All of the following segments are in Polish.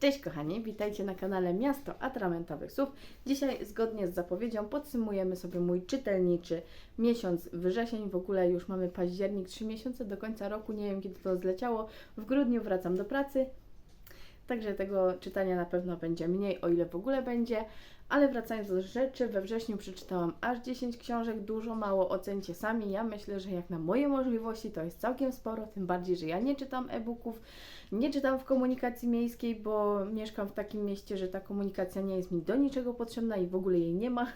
Cześć kochani, witajcie na kanale Miasto Atramentowych Słów. Dzisiaj zgodnie z zapowiedzią podsumujemy sobie mój czytelniczy miesiąc wrzesień. W ogóle już mamy październik, 3 miesiące do końca roku, nie wiem kiedy to zleciało. W grudniu wracam do pracy, także tego czytania na pewno będzie mniej, o ile w ogóle będzie. Ale wracając do rzeczy, we wrześniu przeczytałam aż 10 książek, dużo, mało ocencie sami. Ja myślę, że jak na moje możliwości to jest całkiem sporo, tym bardziej, że ja nie czytam e-booków, nie czytam w komunikacji miejskiej, bo mieszkam w takim mieście, że ta komunikacja nie jest mi do niczego potrzebna i w ogóle jej nie ma.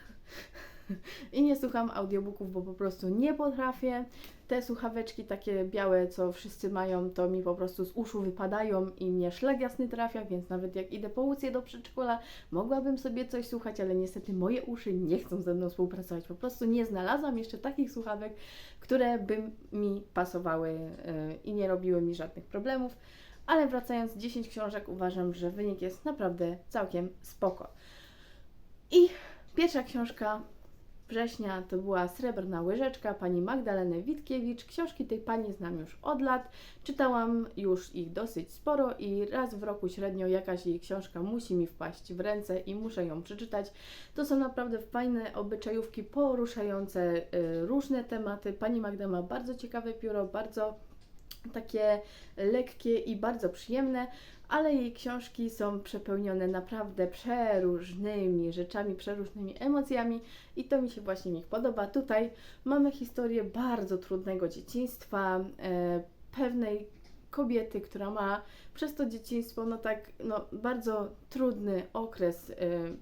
I nie słucham audiobooków, bo po prostu nie potrafię. Te słuchaweczki takie białe, co wszyscy mają, to mi po prostu z uszu wypadają i mnie szlag jasny trafia, więc nawet jak idę po łucję do przedszkola, mogłabym sobie coś słuchać, ale niestety moje uszy nie chcą ze mną współpracować. Po prostu nie znalazłam jeszcze takich słuchawek, które by mi pasowały yy, i nie robiły mi żadnych problemów. Ale wracając, 10 książek uważam, że wynik jest naprawdę całkiem spoko. I pierwsza książka września to była Srebrna łyżeczka pani Magdaleny Witkiewicz. Książki tej pani znam już od lat. Czytałam już ich dosyć sporo i raz w roku średnio jakaś jej książka musi mi wpaść w ręce i muszę ją przeczytać. To są naprawdę fajne obyczajówki poruszające y, różne tematy. Pani Magda ma bardzo ciekawe pióro, bardzo takie lekkie i bardzo przyjemne, ale jej książki są przepełnione naprawdę przeróżnymi rzeczami, przeróżnymi emocjami i to mi się właśnie w nich podoba. Tutaj mamy historię bardzo trudnego dzieciństwa, e, pewnej kobiety, która ma przez to dzieciństwo no tak no, bardzo trudny okres e,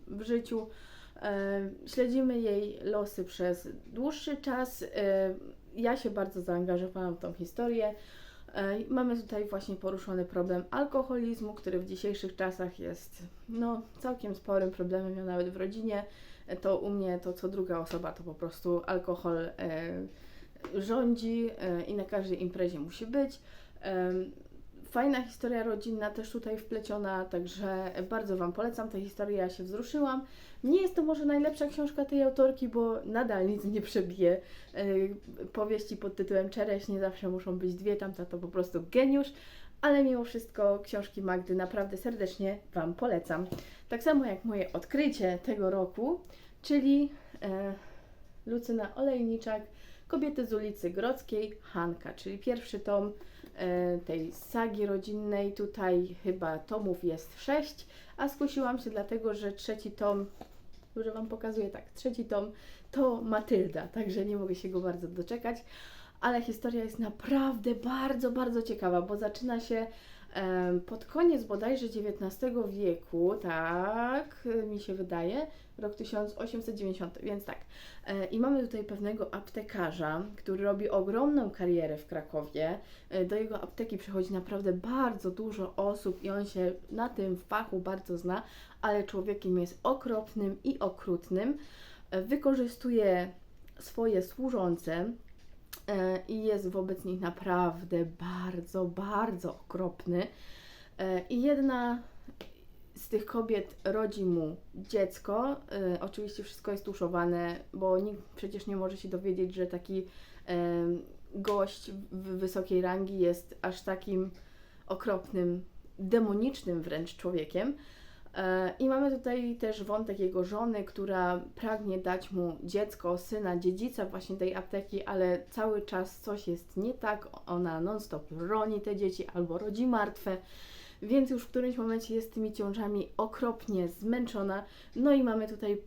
w życiu. E, śledzimy jej losy przez dłuższy czas. E, ja się bardzo zaangażowałam w tą historię. Mamy tutaj właśnie poruszony problem alkoholizmu, który w dzisiejszych czasach jest no, całkiem sporym problemem, ja nawet w rodzinie. To u mnie to co druga osoba to po prostu alkohol e, rządzi e, i na każdej imprezie musi być. E, Fajna historia rodzinna też tutaj wpleciona, także bardzo Wam polecam tę historię, ja się wzruszyłam. Nie jest to może najlepsza książka tej autorki, bo nadal nic nie przebije e, powieści pod tytułem Czereś, nie zawsze muszą być dwie, tamta to po prostu geniusz, ale mimo wszystko książki Magdy naprawdę serdecznie Wam polecam. Tak samo jak moje odkrycie tego roku, czyli e, Lucyna Olejniczak, Kobiety z ulicy Grodzkiej, Hanka, czyli pierwszy tom tej sagi rodzinnej. Tutaj chyba tomów jest sześć, a skusiłam się dlatego, że trzeci tom, że Wam pokazuję tak, trzeci tom to Matylda, także nie mogę się go bardzo doczekać. Ale historia jest naprawdę bardzo, bardzo ciekawa, bo zaczyna się pod koniec bodajże XIX wieku, tak mi się wydaje, rok 1890, więc tak. E, I mamy tutaj pewnego aptekarza, który robi ogromną karierę w Krakowie. E, Do jego apteki przychodzi naprawdę bardzo dużo osób i on się na tym fachu bardzo zna, ale człowiekiem jest okropnym i okrutnym. E, Wykorzystuje swoje służące i jest wobec nich naprawdę bardzo, bardzo okropny. E, I jedna z tych kobiet rodzi mu dziecko. E, oczywiście wszystko jest tuszowane, bo nikt przecież nie może się dowiedzieć, że taki e, gość w wysokiej rangi jest aż takim okropnym, demonicznym wręcz człowiekiem. E, I mamy tutaj też wątek jego żony, która pragnie dać mu dziecko, syna, dziedzica właśnie tej apteki, ale cały czas coś jest nie tak. Ona non-stop roni te dzieci albo rodzi martwe, więc już w którymś momencie jest tymi ciążami okropnie zmęczona. No i mamy tutaj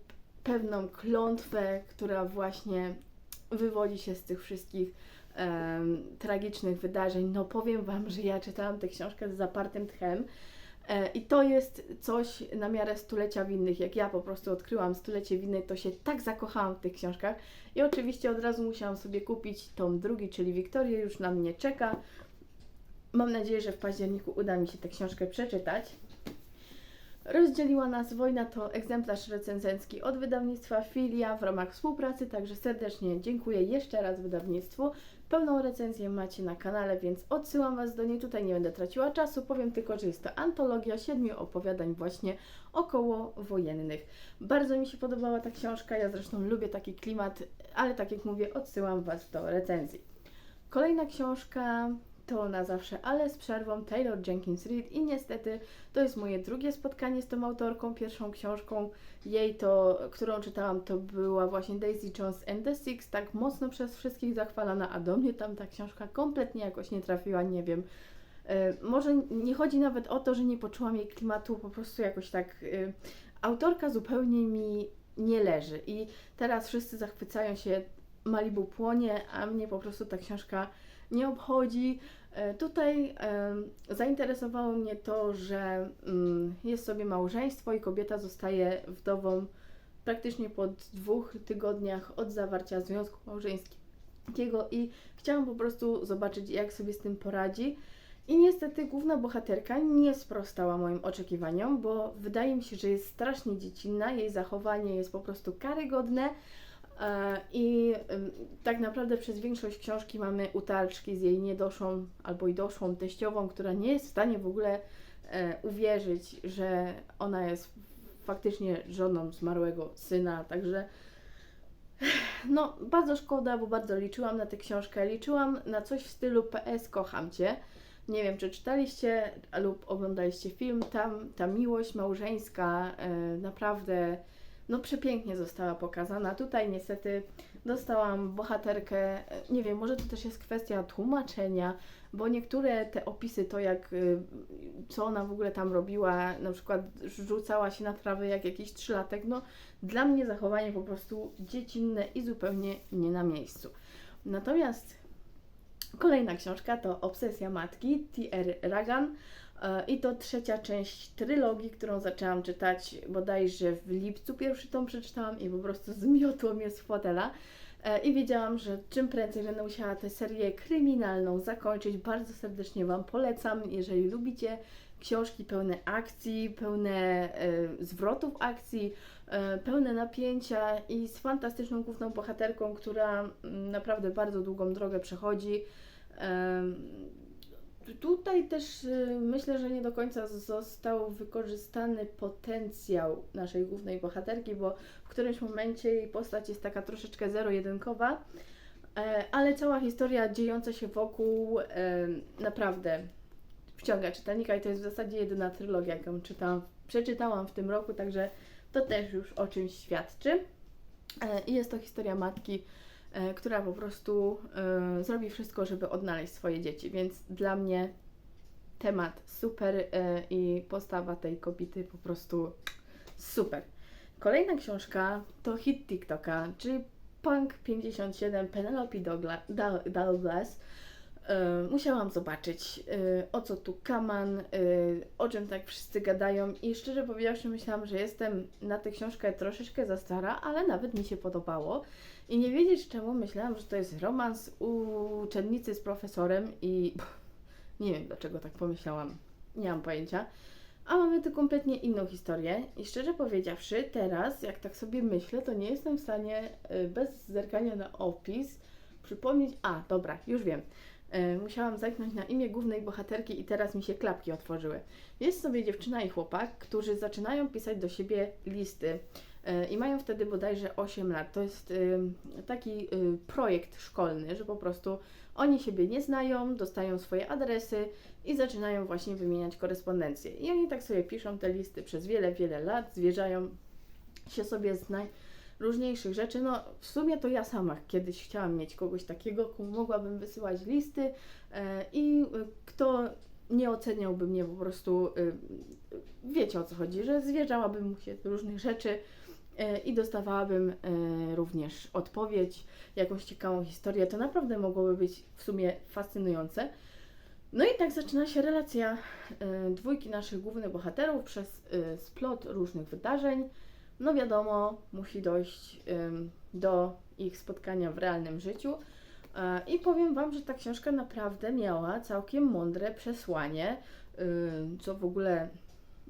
pewną klątwę, która właśnie wywodzi się z tych wszystkich em, tragicznych wydarzeń. No powiem Wam, że ja czytałam tę książkę z zapartym tchem. E, I to jest coś na miarę stulecia winnych. Jak ja po prostu odkryłam stulecie winnych, to się tak zakochałam w tych książkach. I oczywiście od razu musiałam sobie kupić tom drugi, czyli Wiktorię, już na mnie czeka. Mam nadzieję, że w październiku uda mi się tę książkę przeczytać. Rozdzieliła nas wojna to egzemplarz recenzencki od wydawnictwa Filia w ramach współpracy, także serdecznie dziękuję jeszcze raz wydawnictwu. Pełną recenzję macie na kanale, więc odsyłam Was do niej. Tutaj nie będę traciła czasu, powiem tylko, że jest to antologia siedmiu opowiadań właśnie okołowojennych. Bardzo mi się podobała ta książka, ja zresztą lubię taki klimat, ale tak jak mówię, odsyłam Was do recenzji. Kolejna książka to na zawsze, ale z przerwą Taylor Jenkins Reid i niestety to jest moje drugie spotkanie z tą autorką. Pierwszą książką jej, to, którą czytałam, to była właśnie Daisy Jones and the Six, tak mocno przez wszystkich zachwalana, a do mnie tam ta książka kompletnie jakoś nie trafiła, nie wiem. E, może nie chodzi nawet o to, że nie poczułam jej klimatu, po prostu jakoś tak. e, autorka zupełnie mi nie leży i teraz wszyscy zachwycają się Malibu płonie, a mnie po prostu ta książka nie obchodzi. E, Tutaj zainteresowało mnie to, że mm, jest sobie małżeństwo i kobieta zostaje wdową praktycznie po dwóch tygodniach od zawarcia związku małżeńskiego i chciałam po prostu zobaczyć, jak sobie z tym poradzi. I niestety główna bohaterka nie sprostała moim oczekiwaniom, bo wydaje mi się, że jest strasznie dziecinna, jej zachowanie jest po prostu karygodne. E, I tak naprawdę przez większość książki mamy utarczki z jej niedoszłą albo i doszłą teściową, która nie jest w stanie w ogóle e, uwierzyć, że ona jest faktycznie żoną zmarłego syna. Także no, bardzo szkoda, bo bardzo liczyłam na tę książkę. Liczyłam na coś w stylu PS Kocham Cię. Nie wiem, czy czytaliście lub oglądaliście film. Tam ta miłość małżeńska e, naprawdę no przepięknie została pokazana. Tutaj niestety dostałam bohaterkę, e, nie wiem, może to też jest kwestia tłumaczenia, bo niektóre te opisy, to jak, y, co ona w ogóle tam robiła, na przykład rzucała się na trawę jak jakiś trzylatek, no dla mnie zachowanie po prostu dziecinne i zupełnie nie na miejscu. Natomiast kolejna książka to Obsesja Matki T.R. Ragan. I to trzecia część trylogii, którą zaczęłam czytać bodajże w lipcu. Pierwszy tom przeczytałam i po prostu zmiotło mnie z fotela. E, I wiedziałam, że czym prędzej będę musiała tę serię kryminalną zakończyć. Bardzo serdecznie Wam polecam, jeżeli lubicie książki pełne akcji, pełne e, zwrotów akcji, e, pełne napięcia i z fantastyczną główną bohaterką, która mm, naprawdę bardzo długą drogę przechodzi. Tutaj też y, myślę, że nie do końca został wykorzystany potencjał naszej głównej bohaterki, bo w którymś momencie jej postać jest taka troszeczkę zero-jedynkowa, e, ale cała historia dziejąca się wokół e, naprawdę wciąga czytelnika i to jest w zasadzie jedyna trylogia, jaką czytam, przeczytałam w tym roku, także to też już o czymś świadczy. E, I jest to historia matki, która po prostu e, zrobi wszystko, żeby odnaleźć swoje dzieci, więc dla mnie temat super e, i postawa tej kobiety po prostu super. Kolejna książka to hit TikToka, czyli Punk 57 Penelope Douglas. E, musiałam zobaczyć, e, o co tu kaman, e, o czym tak wszyscy gadają i szczerze powiedziawszy myślałam, że jestem na tę książkę troszeczkę za stara, ale nawet mi się podobało. I nie wiedzieć czemu myślałam, że to jest romans uczennicy z profesorem i nie wiem dlaczego tak pomyślałam, nie mam pojęcia. A mamy tu kompletnie inną historię i szczerze powiedziawszy, teraz jak tak sobie myślę, to nie jestem w stanie bez zerkania na opis przypomnieć. A, dobra, już wiem. Y, Musiałam zerknąć na imię głównej bohaterki i teraz mi się klapki otworzyły. Jest sobie dziewczyna i chłopak, którzy zaczynają pisać do siebie listy y, i mają wtedy bodajże 8 lat. To jest y, taki projekt szkolny, że po prostu oni siebie nie znają, dostają swoje adresy i zaczynają właśnie wymieniać korespondencję. I oni tak sobie piszą te listy przez wiele, wiele lat, zwierzają się sobie z najróżniejszych rzeczy. No, w sumie to ja sama kiedyś chciałam mieć kogoś takiego, komu mogłabym wysyłać listy e, i e, kto nie oceniałby mnie po prostu, e, wiecie o co chodzi, że zwierzałabym mu się różnych rzeczy e, i dostawałabym również odpowiedź, jakąś ciekawą historię. To naprawdę mogłoby być w sumie fascynujące. No i tak zaczyna się relacja dwójki naszych głównych bohaterów przez splot różnych wydarzeń. No wiadomo, musi dojść do ich spotkania w realnym życiu. E, I powiem Wam, że ta książka naprawdę miała całkiem mądre przesłanie, ym, co w ogóle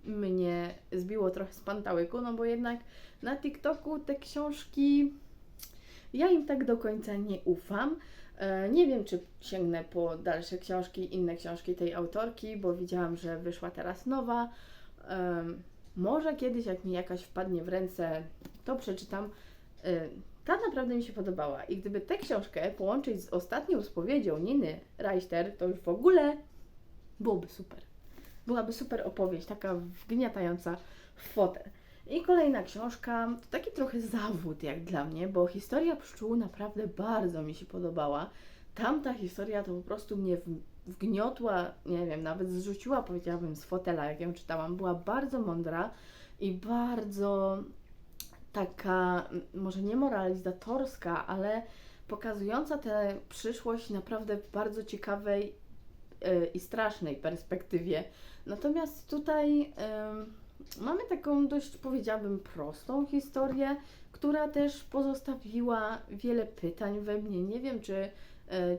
mnie zbiło trochę z pantałyku, no bo jednak na TikToku te książki, ja im tak do końca nie ufam. E, Nie wiem, czy sięgnę po dalsze książki, inne książki tej autorki, bo widziałam, że wyszła teraz nowa. Może kiedyś, jak mi jakaś wpadnie w ręce, to przeczytam. E, ta naprawdę mi się podobała. I gdyby tę książkę połączyć z ostatnią spowiedzią Niny Reichter, to już w ogóle byłoby super. Byłaby super opowieść, taka wgniatająca w fotel. I kolejna książka, to taki trochę zawód jak dla mnie, bo historia pszczół naprawdę bardzo mi się podobała. Tamta historia to po prostu mnie wgniotła, nie wiem, nawet zrzuciła, powiedziałabym, z fotela, jak ją czytałam. Była bardzo mądra i bardzo taka, może nie moralizatorska, ale pokazująca tę przyszłość naprawdę w bardzo ciekawej e, i strasznej perspektywie. Natomiast tutaj mamy taką dość, powiedziałabym, prostą historię, która też pozostawiła wiele pytań we mnie. Nie wiem, czy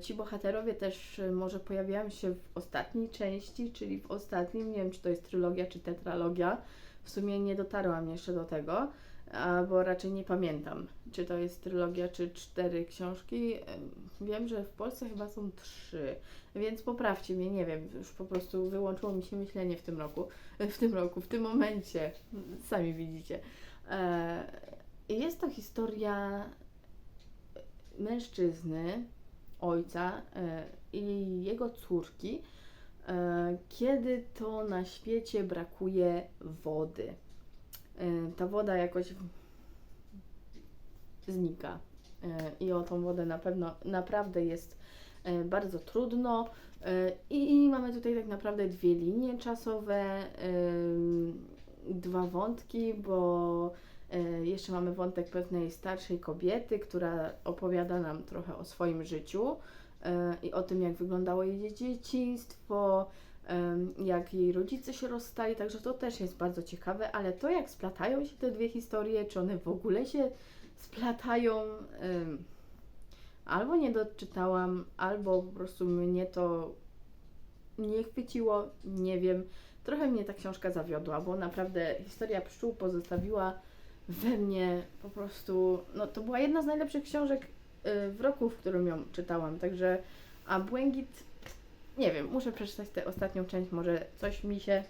ci bohaterowie też e, może pojawiają się w ostatniej części, czyli w ostatnim, nie wiem, czy to jest trylogia, czy tetralogia. W sumie nie dotarłam jeszcze do tego, bo raczej nie pamiętam, czy to jest trylogia, czy cztery książki. Em, Wiem, że w Polsce chyba są trzy, więc poprawcie mnie, nie wiem, już po prostu wyłączyło mi się myślenie w tym roku, w tym roku, w tym momencie, sami widzicie. E, Jest to historia mężczyzny, ojca e, i jego córki, e, kiedy to na świecie brakuje wody. E, Ta woda jakoś znika i o tą wodę na pewno naprawdę jest bardzo trudno. I mamy tutaj tak naprawdę dwie linie czasowe, dwa wątki, bo jeszcze mamy wątek pewnej starszej kobiety, która opowiada nam trochę o swoim życiu e, i o tym, jak wyglądało jej dzieciństwo, em, jak jej rodzice się rozstali, także to też jest bardzo ciekawe, ale to, jak splatają się te dwie historie, czy one w ogóle się splatają, albo nie doczytałam, albo po prostu mnie to nie chwyciło, nie wiem. Trochę mnie ta książka zawiodła, bo naprawdę historia pszczół pozostawiła we mnie po prostu, no to była jedna z najlepszych książek y, w roku, w którym ją czytałam, także a Błękit, nie wiem, muszę przeczytać tę ostatnią część, może coś mi się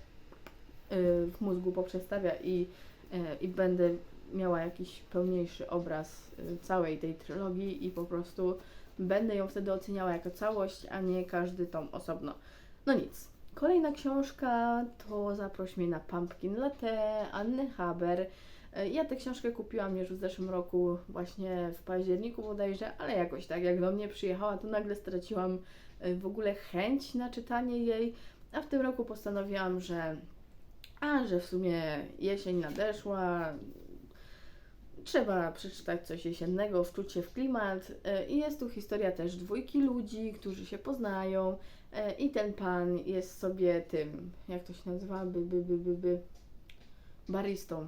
y, w mózgu poprzestawia i, y, i będę miała jakiś pełniejszy obraz całej tej trylogii i po prostu będę ją wtedy oceniała jako całość, a nie każdy tom osobno. No nic. Kolejna książka to Zaproś mnie na Pumpkin Latte Anny Haber. E, Ja tę książkę kupiłam już w zeszłym roku, właśnie w październiku bodajże, ale jakoś tak, jak do mnie przyjechała, to nagle straciłam e, w ogóle chęć na czytanie jej, a w tym roku postanowiłam, że a, że w sumie jesień nadeszła, trzeba przeczytać coś jesiennego, wczuć się w klimat. E, i jest tu historia też dwójki ludzi, którzy się poznają. I ten pan jest sobie tym, jak to się nazywa, by, by, by, by, by baristą.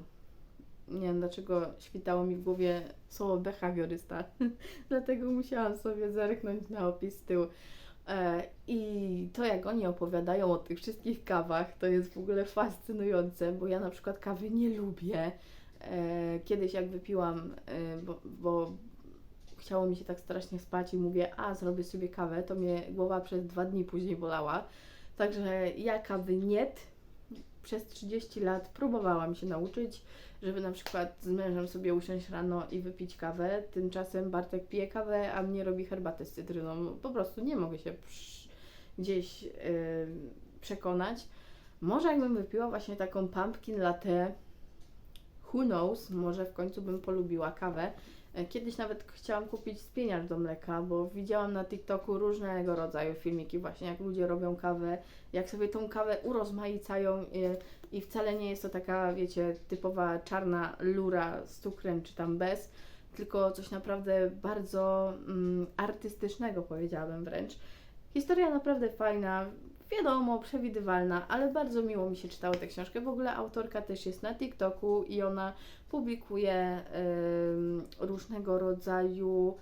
Nie wiem dlaczego świtało mi w głowie słowo behawiorysta, dlatego musiałam sobie zerknąć na opis z tyłu. E, I to, jak oni opowiadają o tych wszystkich kawach, to jest w ogóle fascynujące, bo ja na przykład kawy nie lubię. E, Kiedyś, jak wypiłam, e, bo, bo chciało mi się tak strasznie spać i mówię, a zrobię sobie kawę, to mnie głowa przez dwa dni później bolała. Także ja kawy nie. Przez 30 lat próbowałam się nauczyć, żeby na przykład z mężem sobie usiąść rano i wypić kawę. Tymczasem Bartek pije kawę, a mnie robi herbatę z cytryną. Po prostu nie mogę się gdzieś yy, przekonać. Może jakbym wypiła właśnie taką pumpkin latte, who knows, może w końcu bym polubiła kawę. E, Kiedyś nawet chciałam kupić spieniacz do mleka, bo widziałam na TikToku różnego rodzaju filmiki właśnie, jak ludzie robią kawę, jak sobie tą kawę urozmaicają i, i wcale nie jest to taka, wiecie, typowa czarna lura z cukrem czy tam bez, tylko coś naprawdę bardzo mm, artystycznego powiedziałabym wręcz. Historia naprawdę fajna, wiadomo, przewidywalna, ale bardzo miło mi się czytało tę książkę. W ogóle autorka też jest na TikToku i ona publikuje em, różnego rodzaju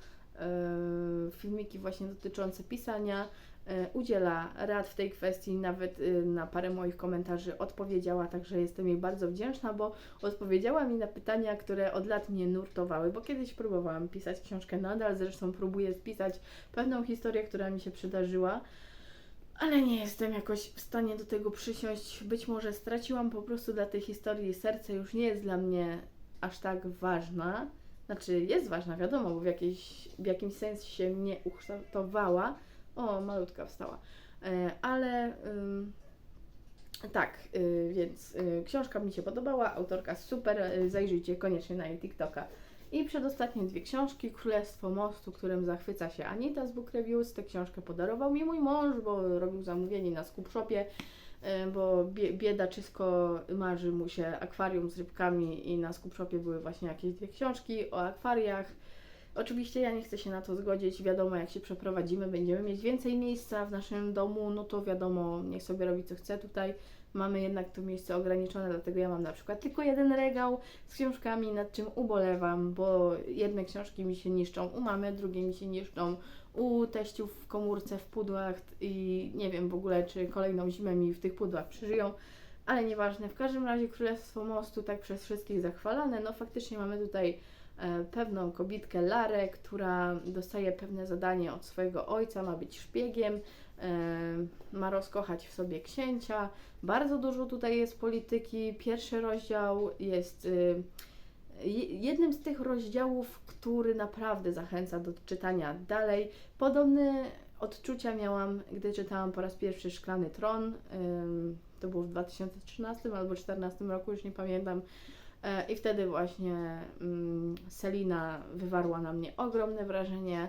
filmiki właśnie dotyczące pisania. E, udziela rad w tej kwestii, nawet y, na parę moich komentarzy odpowiedziała, także jestem jej bardzo wdzięczna, bo odpowiedziała mi na pytania, które od lat mnie nurtowały, bo kiedyś próbowałam pisać książkę nadal, zresztą próbuję spisać pewną historię, która mi się przydarzyła, ale nie jestem jakoś w stanie do tego przysiąść. Być może straciłam po prostu dla tej historii serce, już nie jest dla mnie aż tak ważna, Znaczy jest ważna, wiadomo, bo w, jakiejś, w jakimś sensie mnie ukształtowała. O, malutka wstała. E, ale tak, y, więc y, książka mi się podobała, autorka super, y, zajrzyjcie koniecznie na jej TikToka. I przedostatnie dwie książki, Królestwo Mostu, którym zachwyca się Anita z Book Reviews. Tę książkę podarował mi mój mąż, bo robił zamówienie na Scoop Shopie, bo bie- biedaczysko marzy mu się akwarium z rybkami i na Scoop Shopie były właśnie jakieś dwie książki o akwariach. Oczywiście ja nie chcę się na to zgodzić. Wiadomo, jak się przeprowadzimy, będziemy mieć więcej miejsca w naszym domu, no to wiadomo, niech sobie robi co chce tutaj. Mamy jednak to miejsce ograniczone, dlatego ja mam na przykład tylko jeden regał z książkami, nad czym ubolewam, bo jedne książki mi się niszczą u mamy, drugie mi się niszczą u teściów w komórce, w pudłach i nie wiem w ogóle, czy kolejną zimę mi w tych pudłach przeżyją, ale nieważne. W każdym razie Królestwo Mostu tak przez wszystkich zachwalane. No faktycznie mamy tutaj e, pewną kobitkę Larę, która dostaje pewne zadanie od swojego ojca, ma być szpiegiem, ma rozkochać w sobie księcia. Bardzo dużo tutaj jest polityki. Pierwszy rozdział jest y, je- jednym z tych rozdziałów, który naprawdę zachęca do czytania dalej. Podobne odczucia miałam, gdy czytałam po raz pierwszy Szklany Tron. Ym, To było w 2013 albo 2014 roku, już nie pamiętam. I wtedy właśnie mm, Selina wywarła na mnie ogromne wrażenie.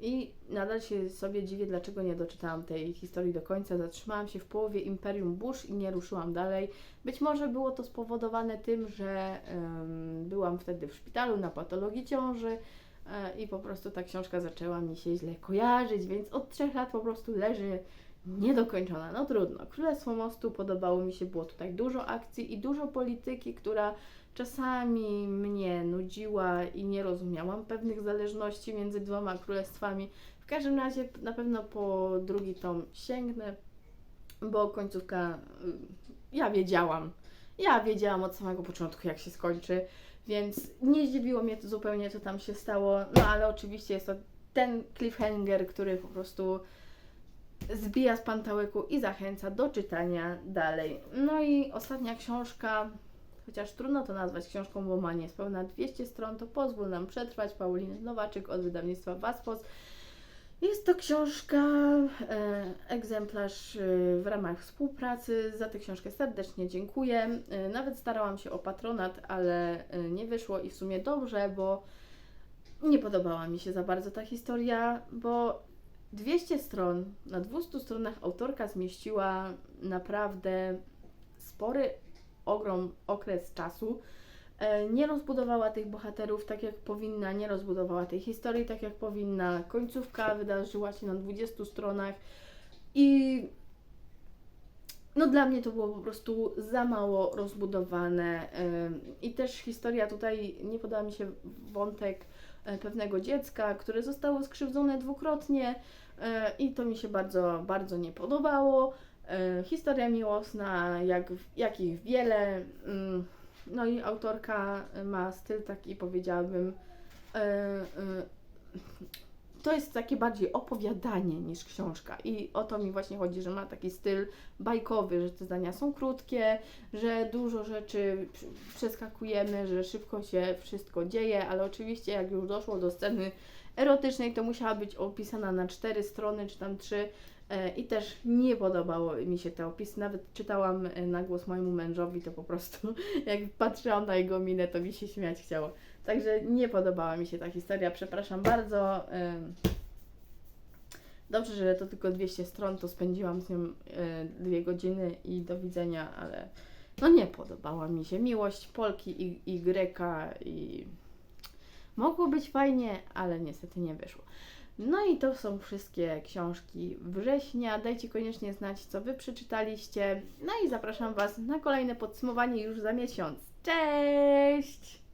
I nadal się sobie dziwię, dlaczego nie doczytałam tej historii do końca. Zatrzymałam się w połowie Imperium Bush i nie ruszyłam dalej. Być może było to spowodowane tym, że em, byłam wtedy w szpitalu na patologii ciąży e, i po prostu ta książka zaczęła mi się źle kojarzyć, więc od trzech lat po prostu leży niedokończona. No trudno. Królestwo Mostu podobało mi się, było tutaj dużo akcji i dużo polityki, która czasami mnie nudziła i nie rozumiałam pewnych zależności między dwoma królestwami. W każdym razie na pewno po drugi tom sięgnę, bo końcówka y, ja wiedziałam. Ja wiedziałam od samego początku, jak się skończy, więc nie zdziwiło mnie to zupełnie, co tam się stało. No ale oczywiście jest to ten cliffhanger, który po prostu zbija z pantałyku i zachęca do czytania dalej. No i ostatnia książka, chociaż trudno to nazwać książką, bo ma niespełna 200 stron, to pozwól nam przetrwać. Pauliny Nowaczyk od wydawnictwa Waspos. Jest to książka, e, egzemplarz e, w ramach współpracy. Za tę książkę serdecznie dziękuję. E, nawet starałam się o patronat, ale e, nie wyszło i w sumie dobrze, bo nie podobała mi się za bardzo ta historia, bo 200 stron, na 200 stronach autorka zmieściła naprawdę spory ogrom, okres czasu. E, Nie rozbudowała tych bohaterów tak jak powinna, nie rozbudowała tej historii tak jak powinna. Końcówka wydarzyła się na 20 stronach i no dla mnie to było po prostu za mało rozbudowane. Ym, I też historia tutaj, nie podała mi się wątek e, pewnego dziecka, które zostało skrzywdzone dwukrotnie e, i to mi się bardzo, bardzo nie podobało. E, Historia miłosna, jak, jakich wiele. Ym, No i autorka ma styl taki, powiedziałabym, e, e, to jest takie bardziej opowiadanie niż książka. I o to mi właśnie chodzi, że ma taki styl bajkowy, że te zdania są krótkie, że dużo rzeczy pr- przeskakujemy, że szybko się wszystko dzieje, ale oczywiście jak już doszło do sceny erotycznej, to musiała być opisana na cztery strony, czy tam trzy. E, I też nie podobało mi się te opisy. Nawet czytałam e, na głos mojemu mężowi, to po prostu jak patrzyłam na jego minę, to mi się śmiać chciało. Także nie podobała mi się ta historia, przepraszam bardzo. Dobrze, że to tylko 200 stron, to spędziłam z nią y, dwie godziny i do widzenia, ale no nie podobała mi się. Miłość Polki i, i Greka i mogło być fajnie, ale niestety nie wyszło. No i to są wszystkie książki września. Dajcie koniecznie znać, co Wy przeczytaliście. No i zapraszam Was na kolejne podsumowanie już za miesiąc. Cześć!